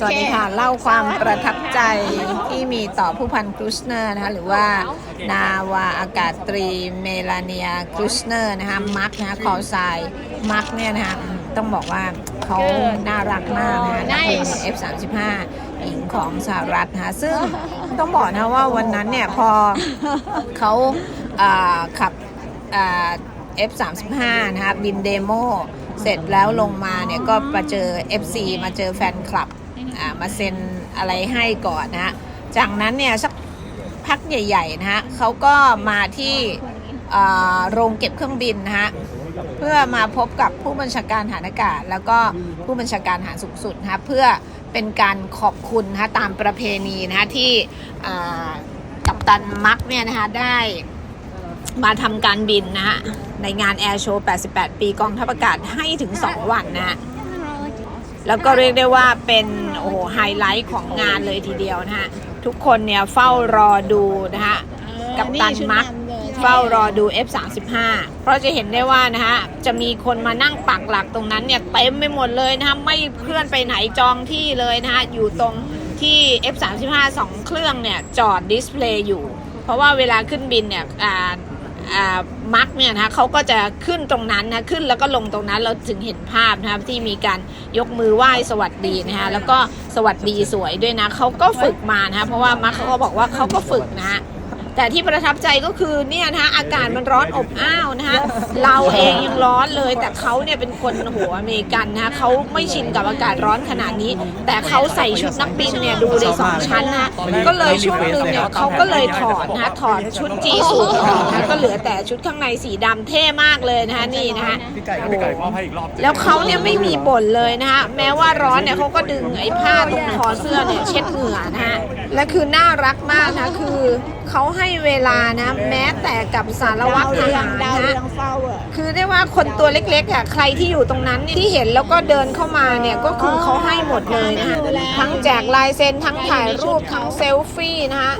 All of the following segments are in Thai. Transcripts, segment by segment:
สวัสดีค่ะเล่าความประทับใจที่มีต่อผู้พันกรุชเนอร์นะคะหรือว่านาวาอากาศตรีเมลาเนียกรุชเนอร์นะคะมักนะคะคอไซมักเนี่ยนะคะอืมต้องบอกว่าเขาน่ารักมากนะคะนักบิน F35 หญิงของสหรัฐนะคะซึ่งต้องบอกนะว่าวันนั้นเนี่ยพอเขาอ่าขับอ่า F35 นะคะบินเดโม เสร็จแล้วลงมาเนี่ยก็มาเจอ FC มาเจอแฟนคลับอ่ามาเซ็นอะไรให้ก่อนนะฮะจากนั้นเนี่ยสักพักใหญ่ๆนะฮะเขาก็มาที่โรงเก็บเครื่องบินนะฮะเพื่อมาพบกับผู้บัญชาการฐานอากาศ แล้วก็ผู้บัญชาการฐานสูงสุดนะฮะเพื่อเป็นการขอบคุณนะฮะตามประเพณีนะฮะที่กัปตันมักเนี่ยนะคะได้ มาทำการบินนะฮะ ในงานแอร์โชว์ 88 ปีกองทัพอากาศให้ถึง 2 วันนะฮะ แล้วก็เรียกได้ว่าเป็นโอ้โหไฮไลท์ของงานเลยทีเดียวนะฮะ ทุกคนเนี่ยเฝ้ารอดูนะฮะ กับตันมักเฝ้ารอดู F35 เพราะจะเห็นได้ว่านะฮะ จะมีคนมานั่งปักหลักตรงนั้นเนี่ยเต็มไปหมดเลยนะฮะ ไม่เคลื่อนไปไหนจองที่เลยนะฮะ อยู่ตรงที่ F35 สองเครื่องเนี่ย จอดดิสเพลย์อยู่ เพราะว่าเวลาขึ้นบินเนี่ยอ่าอ่า มักเนี่ยนะคะเขาก็จะขึ้นตรงนั้นนะขึ้นแล้วก็ลงตรงนั้นเราถึงเห็นภาพนะครับที่มีการยกมือไหว้สวัสดีนะคะแล้วก็สวัสดีสวยด้วยนะเขาก็ฝึกมานะคะเพราะว่ามักเขาก็บอกว่าเขาก็ฝึกนะฮะ แต่ที่ประทับใจก็คือเนี่ยนะคะอากาศมันร้อนอบอ้าวนะคะเราเองยังร้อนเลย แต่เขาเนี่ยเป็นคนหัวอเมริกันนะคะเขาไม่ชินกับอากาศร้อนขนาดนี้ แต่เขาใส่ชุดนักบินเนี่ยดูในสองชั้นนะก็เลยช่วงหนึ่งเนี่ยเขาก็เลยถอดนะคะถอดชุดจีสูทออกนะก็เหลือแต่ชุดข้างในสีดำเท่มากเลยนะคะนี่นะคะพี่ไก่พี่ไก่มอบให้อีกรอบแล้วเขาเนี่ยไม่มีบ่นเลยนะคะแม้ว่าร้อนเนี่ยเขาก็ดึงไอ้ผ้าตรงคอเสื้อเนี่ยเช็ดเหงื่อนะฮะและคือน่ารักมากนะคือเขาให้เวลานะ แม้แต่กับสารวัตรทหารดาวนะเรืองเฝ้าอะ คือได้ว่าคนตัวเล็กๆอะใครที่อยู่ตรงนั้นเนี่ยที่เห็นแล้วก็เดินเข้ามาเนี่ยก็คือเขาให้หมดเลยนะคะทั้งแจกลายเซ็นทั้งถ่ายรูปทั้งเซลฟี่นะคะ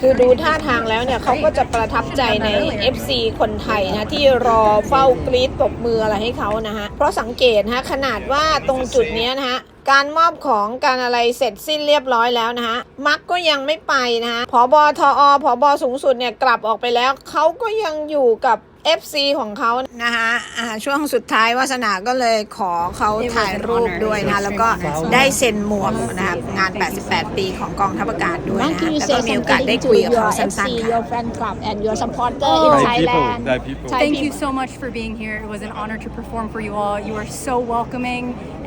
คือดูท่าทางแล้วเนี่ยเขาก็จะประทับใจใน FC คนไทยนะที่รอเฝ้ากรี๊ดปรบมืออะไรให้เขานะฮะเพราะสังเกตนะคะขนาดว่าตรงจุดเนี้ยนะฮะ การมอบของการอะไรเสร็จสิ้นเรียบร้อยแล้วนะฮะมักก็ยังไม่ไปนะฮะผอบอทอผอบอสูงสุดเนี่ยกลับออกไปแล้วเขาก็ยังอยู่กับ FC ของเขานะคะอ่าช่วงสุดท้ายวาสนาก็เลยขอเขาถ่ายรูปด้วยนะ แล้วก็ได้เซ็นหมวกนะครับงาน 88 ปีของกองทัพอากาศด้วย Why นะ don't you แล้วก็ say มีโอกาส something ได้ to คุยกับ your เขา FC, สั้นๆค่ะ your fan club and your supporter in Thai people Thailand Thai people Thai Thank you people. so much for being here. It was an honor to perform for you all. You are so welcoming,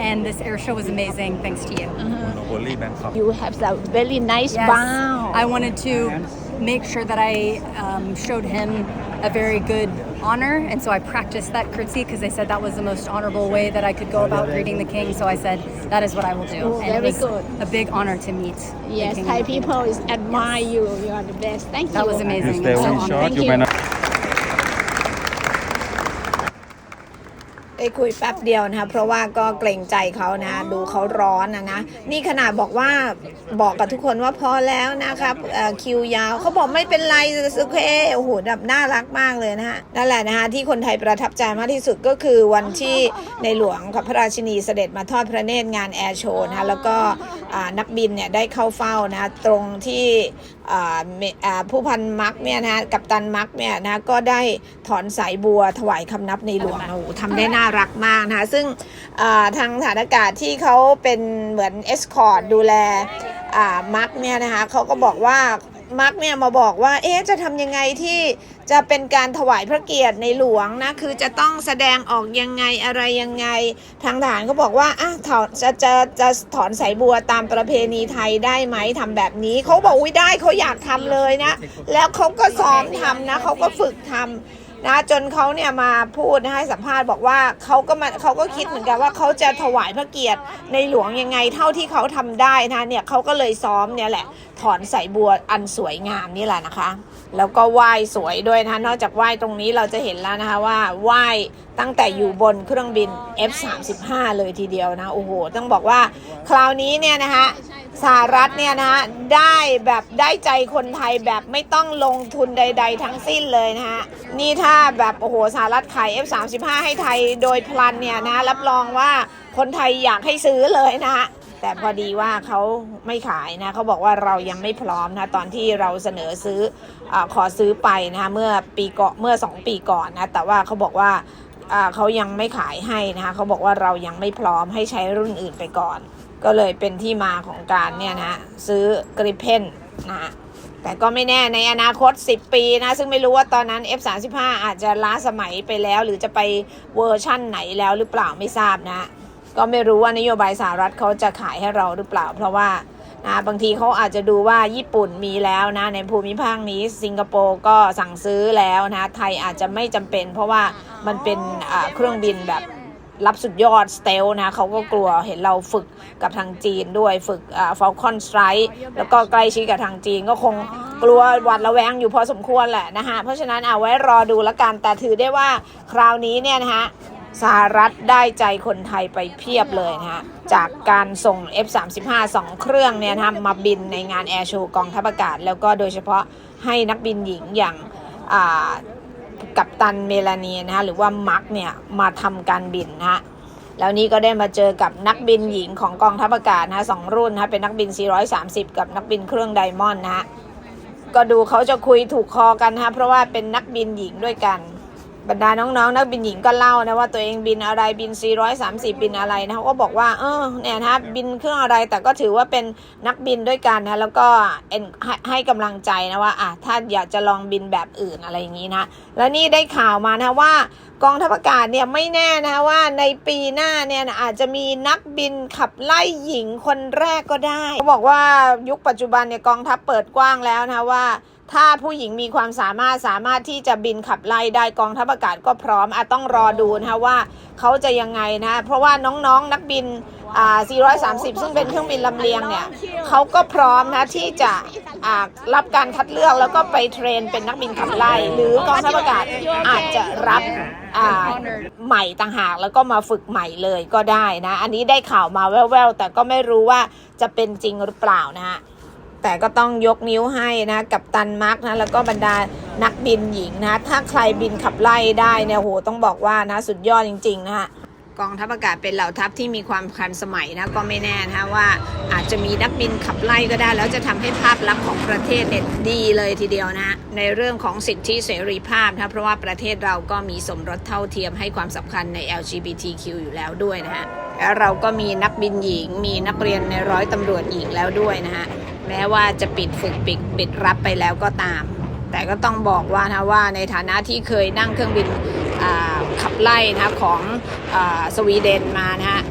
and this air show was amazing. Thanks to you. Monopoly Bangkok You have a very nice Yes, bow. I wanted to make sure that I um, showed him a very good honor, and so I practiced that curtsy because they said that was the most honorable way that I could go about greeting the king. So I said that is what I will do, Oh, and it was good. a big honor to meet. the Yes, king. Thai people is admire you. You are the best. Thank That you. That was amazing. You amazing. stay I'm so one honored. shot Thank you you. ได้คุยแป๊บเดียวนะคะเพราะว่าก็เกรงใจเขานะ ดูเขาร้อนนะนะนี่ขนาดบอกว่าบอกกับทุกคนว่าพอแล้วนะครับคิวยาวเขาบอกไม่เป็นไรโอเคโอ้โหแบบน่ารักมากเลยนะฮะนั่นแหละนะคะที่คนไทยประทับใจมากที่สุดก็คือวันที่ในหลวงกับพระราชินีเสด็จมาทอดพระเนตรงานแอร์โชว์นะคะแล้วก็นักบินเนี่ยได้เข้าเฝ้านะตรงที่ ผู้พันมักเนี่ยนะกัปตันมักเนี่ยนะก็ได้ถอนสายบัวถวายคำนับในหลวงโอ้โหทำได้น่ารักมากนะคะซึ่งอ่าทางฐานอากาศที่เขาเป็นเหมือนเอสคอร์ดดูแลอ่ามักเนี่ยนะคะเขาก็บอกว่ามักเนี่ยมาบอกว่าเอ๊ะจะทำยังไงที่ จะเป็นการถวายพระเกียรติในหลวงนะ คือจะต้องแสดงออกยังไงอะไรยังไง ทางทหารก็บอกว่าอะถอนจะจะจะถอนสายบัวตามประเพณีไทยได้ไหมทำแบบนี้ เขาบอกอุ้ยได้เขาอยากทำเลยนะ แล้วเขาก็ซ้อมทำนะเขาก็ฝึกทำนะจนเขาเนี่ยมาพูดนะให้สัมภาษณ์บอกว่าเขาก็มาเขาก็คิดเหมือนกันว่าเขาจะถวายพระเกียรติในหลวงยังไงเท่าที่เขาทำได้นะเนี่ยเขาก็เลยซ้อมเนี่ยแหละถอนสายบัวอันสวยงามนี่แหละนะคะ แล้วก็ไหว้สวยด้วยนะคะนอกจากไหว้ตรงนี้เราจะเห็นแล้วนะคะว่าไหว้ตั้งแต่อยู่บนเครื่องบิน F35 เลยทีเดียวนะ โอ้โห ต้องบอกว่าคราวนี้เนี่ยนะคะสหรัฐเนี่ยนะคะได้แบบได้ใจคนไทยแบบไม่ต้องลงทุนใด ๆ ทั้งสิ้นเลยนะคะนี่ถ้าแบบโอ้โหสหรัฐขาย F35 ให้ไทยโดยพลันเนี่ยนะรับรองว่าคนไทยอยากให้ซื้อเลยนะคะ แต่พอดีว่าเขาไม่ขายนะเขาบอกว่าเรายังไม่พร้อมนะตอนที่เราเสนอซื้ออขอซื้อไปนะเมื่อปีก่อนเมื่อ 2 ปีก่อนนะแต่ว่าเขาบอกว่าอ่าเขายังไม่ขายให้นะคะเขาบอกว่าเรายังไม่พร้อมให้ใช้รุ่นอื่นไปก่อน ก็เลยเป็นที่มาของการเนี่ยนะซื้อกริเพนนะแต่ก็ไม่แน่ในอนาคต 10 ปีนะ ซึ่งไม่รู้ว่าตอนนั้น F35 อาจจะล้าสมัยไปแล้ว หรือจะไปเวอร์ชั่นไหนแล้วหรือเปล่าไม่ทราบนะ ก็ไม่รู้ว่านโยบายสหรัฐเขาจะขายให้เราหรือเปล่า เพราะว่านะบางทีเขาอาจจะดูว่าญี่ปุ่นมีแล้วนะ ในภูมิภาคนี้สิงคโปร์ก็สั่งซื้อแล้วนะ ไทยอาจจะไม่จำเป็น เพราะว่ามันเป็นเครื่องบินแบบรับสุดยอดสเตลนะเขาก็กลัวเห็นเราฝึกกับทางจีนด้วยฝึกฟอลคอนสไตร์แล้วก็ใกล้ชิดกับทางจีนก็คงกลัวหวัดระแวงอยู่พอสมควรแหละนะคะเพราะฉะนั้นเอาไว้รอดูแล้วกันแต่ถือได้ว่าคราวนี้เนี่ยนะคะ สหรัฐได้ใจคนไทยไปเพียบเลยนะคะจากการส่ง F35 2 เครื่องเนี่ยนะมาบินในงานแอร์โชว์กองทัพอากาศ แล้วก็โดยเฉพาะให้นักบินหญิงอย่างกัปตันเมลานีนะฮะ หรือว่ามักเนี่ยมาทำการบินนะฮะแล้วนี่ก็ได้มาเจอกับนักบินหญิงของกองทัพอากาศนะสองรุ่นนะฮะเป็นนักบิน 430 กับนักบินเครื่องไดมอนด์นะฮะก็ดูเขาจะคุยถูกคอกันนะฮะเพราะว่าเป็นนักบินหญิงด้วยกัน บรรดาน้องๆนักบินหญิงก็เล่านะว่าตัวเองบินอะไรบิน 430 บินอะไรนะเขาก็บอกว่าเออเนี่ยนะบินเครื่องอะไรแต่ก็ถือว่าเป็นนักบินด้วยกันนะแล้วก็เอ็นให้ให้กำลังใจนะว่าอะถ้าอยากจะลองบินแบบอื่นอะไรอย่างนี้นะแล้วนี่ได้ข่าวมานะว่ากองทัพอากาศเนี่ยไม่แน่นะว่าในปีหน้าเนี่ยนะอาจจะมีนักบินขับไล่หญิงคนแรกก็ได้เขาบอกว่ายุคปัจจุบันเนี่ยกองทัพเปิดกว้างแล้วนะว่า ถ้าผู้หญิงมีความสามารถสามารถที่จะบินขับไล่ได้กองทัพอากาศก็พร้อมอะต้องรอดูนะคะว่าเขาจะยังไงนะ เพราะว่าน้องๆนนักบินอ่า430 ซึ่งเป็นเครื่องบินลำเลียงเนี่ยเขาก็พร้อมนะที่จะอ่ารับการคัดเลือกแล้วก็ไปเทรนเป็นนักบินขับไล่ หรือกองทัพอากาศอาจจะรับอ่าใหม่ต่างหากแล้วก็มาฝึกใหม่เลยก็ได้นะ อันนี้ได้ข่าวมาแว่วๆ แต่ก็ไม่รู้ว่าจะเป็นจริงหรือเปล่านะฮะ แต่ก็ต้องยกนิ้วให้นะกับตันมาร์กนะแล้วก็บรรดานักบินหญิงนะ ถ้าใครบินขับไล่ได้เนี่ยโหต้องบอกว่านะสุดยอดจริง ๆ นะฮะกองทัพอากาศเป็นเหล่าทัพที่มีความทันสมัยนะก็ไม่แน่นะว่าอาจจะมีนักบินขับไล่ก็ได้ แล้วจะทำให้ภาพลักษณ์ของประเทศเนี่ยดีเลยทีเดียวนะ ในเรื่องของสิทธิเสรีภาพนะเพราะว่าประเทศเราก็มีสมรสเท่าเทียมให้ความสำคัญใน LGBTQ อยู่แล้วด้วยนะฮะแล้วเราก็มีนักบินหญิง มีนักเรียนในร้อยตำรวจหญิงแล้วด้วยนะฮะ แม้ว่าจะปิดฝึกปิดปิดรับไปแล้วก็ตาม แต่ก็ต้องบอกว่านะว่าในฐานะที่เคยนั่งเครื่องบินขับไล่นะของอสวีเดนมานะฮะ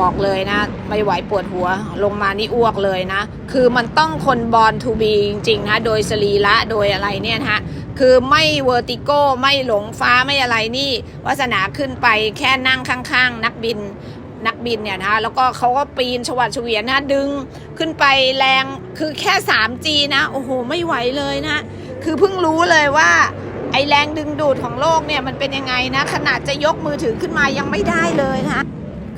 บอกเลยนะ ไม่ไหวปวดหัวลงมานี่อ้วกเลยนะ คือมันต้องคนบอลทูบีจริงๆนะโดยสรีระโดยอะไรเนี่ยนะฮะคือไม่เวอร์ติโก้ไม่หลงฟ้าไม่อะไรนี่วาสนาขึ้นไปแค่นั่งข้างๆ นักบินนักบินเนี่ยนะแล้วก็เขาก็ปีนชวัดเฉวียนนะดึงขึ้นไปแรง คือแค่ 3G นะโอ้โหไม่ไหวเลยนะ คือเพิ่งรู้เลยว่าไอแรงดึงดูดของโลกเนี่ยมันเป็นยังไงนะ ขนาดจะยกมือถือขึ้นมายังไม่ได้เลยนะ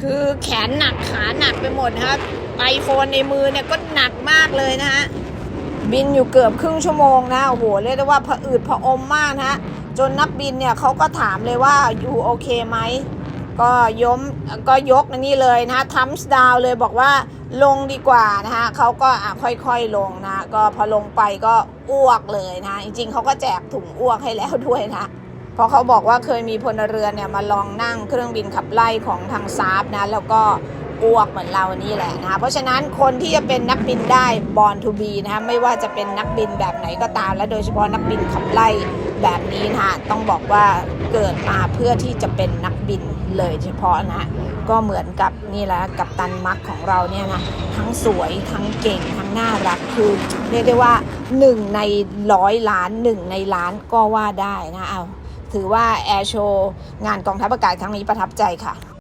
คือแขนหนักขาหนักไปหมดครับไอโฟนในมือเนี่ยก็หนักมากเลยนะฮะบินอยู่เกือบครึ่งชั่วโมงนะโอ้โหเรียกได้ว่าผะอืดผะอมมากนะฮะจนนักบินเนี่ยเขาก็ถามเลยว่าอยู่โอเคไหมก็ย้มก็ยกนี่เลยนะทัมส์ดาวเลยบอกว่า ลงดีกว่านะฮะเขาก็ค่อยๆลงนะ ก็พอลงไปก็อ้วกเลยนะ จริงๆเขาก็แจกถุงอ้วกให้แล้วด้วยนะเพราะเขาบอกว่าเคยมีพลเรือนเนี่ยมาลองนั่งเครื่องบินขับไล่ของทางซาบนะ แล้วก็อ้วกเหมือนเรานี่แหละนะคะเพราะฉะนั้นคนที่จะเป็นนักบินได้บอลทูบีนะคะไม่ว่าจะเป็นนักบินแบบไหนก็ตามและโดยเฉพาะนักบินขับไล่ แบบนี้นะคะต้องบอกว่าเกิดมาเพื่อที่จะเป็นนักบินเลยเฉพาะนะก็เหมือนกับนี่แหละกับตันมักของเราเนี่ยนะทั้งสวยทั้งเก่งทั้งน่ารักคือเรียกได้ว่าหนึ่งในร้อยล้านหนึ่งในล้านก็ว่าได้นะเอาถือว่าแอร์โชว์งานกองทัพอากาศครั้งนี้ประทับใจค่ะ